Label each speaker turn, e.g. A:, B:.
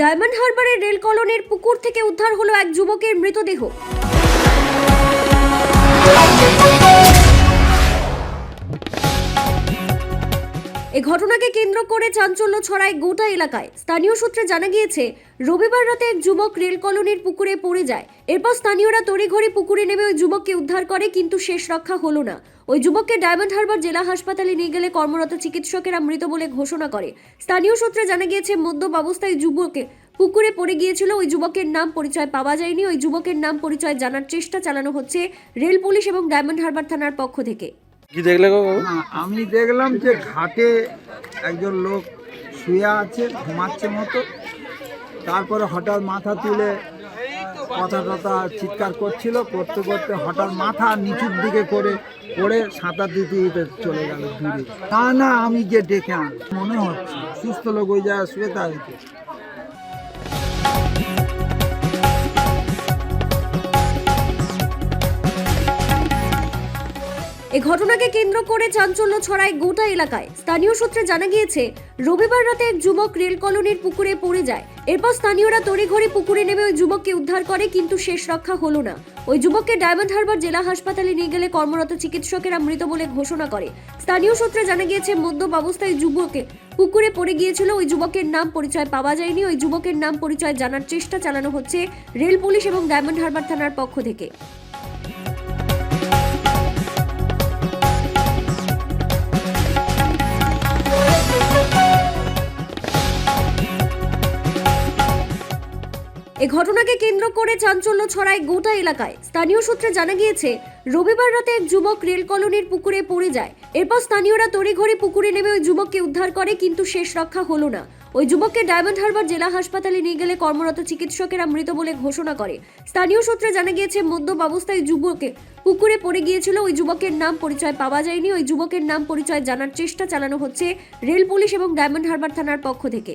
A: Diamond হারবারের rail কলোনির পুকুর থেকে উদ্ধার হলো এক যুবকের মৃতদেহ। ঘটনাকে কেন্দ্র করে চাঞ্চল্য ছড়ায় গোটা এলাকায়। স্থানীয় সূত্রে জানা গিয়েছে, রবিবার রাতে এক যুবক রেল কলোনির পুকুরে পড়ে যায়। এরপর স্থানীয়রা তড়িঘড়ি পুকুরে নেমে ওই যুবককে উদ্ধার করে, কিন্তু শেষ রক্ষা হলো না। ওই যুবককে ডায়মন্ড হারবার জেলা হাসপাতালে নিয়ে গেলে কর্মরত চিকিৎসকেরা মৃত বলে ঘোষণা করে। স্থানীয় সূত্রে জানা গিয়েছে মদ্যপ অবস্থায় যুবকে পুকুরে পড়ে গিয়েছিল। ওই যুবকের নাম পরিচয় পাওয়া যায়নি। ওই যুবকের নাম পরিচয় জানার চেষ্টা চালানো হচ্ছে রেল পুলিশ এবং ডায়মন্ড হারবার থানার পক্ষ থেকে।
B: কি দেখলে?
C: না আমি দেখলাম যে ঘাটে একজন লোক শুয়ে আছে, ঘুমাচ্ছে মতো। তারপরে হঠাৎ মাথা তুলে কথা টথা চিৎকার করছিল, করতে করতে হঠাৎ মাথা নিচুর দিকে করে, পড়ে সাঁতার দিতে চলে গেল দূরে। না না, আমি যে ডেকে আন মনে হচ্ছে, সুস্থ লোক ওই জায়গায় শুয়ে থাকে
A: ঘটনাকে কেন্দ্র করে চাঞ্চল্য ছড়ায় গোটা এলাকায়। স্থানীয় সূত্রে জানা গিয়েছে, রবিবার রাতে এক যুবক রেল কলোনির পুকুরে পড়ে যায়। এরপর স্থানীয়রা তড়িঘড়ি পুকুরে নেমে ওই যুবককে উদ্ধার করে, কিন্তু শেষ রক্ষা হলো না। ওই যুবককে ডায়মন্ড হারবার জেলা হাসপাতালে নিয়ে গেলে কর্মরত চিকিৎসকেরা মৃত বলে ঘোষণা করে। স্থানীয় সূত্রে জানা গিয়েছে মদ্যপ অবস্থায় যুবকে পুকুরে পড়ে গিয়েছিল। ওই যুবকের নাম পরিচয় পাওয়া যায়নি। ওই যুবকের নাম পরিচয় জানার চেষ্টা চালানো হচ্ছে রেল পুলিশ এবং ডায়মন্ড হারবার থানার পক্ষ থেকে। এ ঘটনাকে কেন্দ্র করে চাঞ্চল্য ছড়ায় গোটা এলাকায়। স্থানীয় সূত্রে জানা গিয়েছে, রবিবার রাতে এক যুবক রেল কলোনির পুকুরে পড়ে যায়। এরপর স্থানীয়রা তড়িঘড়ি পুকুরে নেমে ওই যুবককে উদ্ধার করে, কিন্তু শেষ রক্ষা হলো না। ওই যুবককে ডায়মন্ড হারবার জেলা হাসপাতালে নিয়ে গেলে কর্মরত চিকিৎসকেরা মৃত বলে ঘোষণা করে। স্থানীয় সূত্রে জানা গিয়েছে, মদ্যপ অবস্থায় যুবকে পুকুরে পড়ে গিয়েছিল। ওই যুবকের নাম পরিচয় পাওয়া যায়নি। ওই যুবকের নাম পরিচয় জানার চেষ্টা চালানো হচ্ছে রেল পুলিশ এবং ডায়মন্ড হারবার থানার পক্ষ থেকে।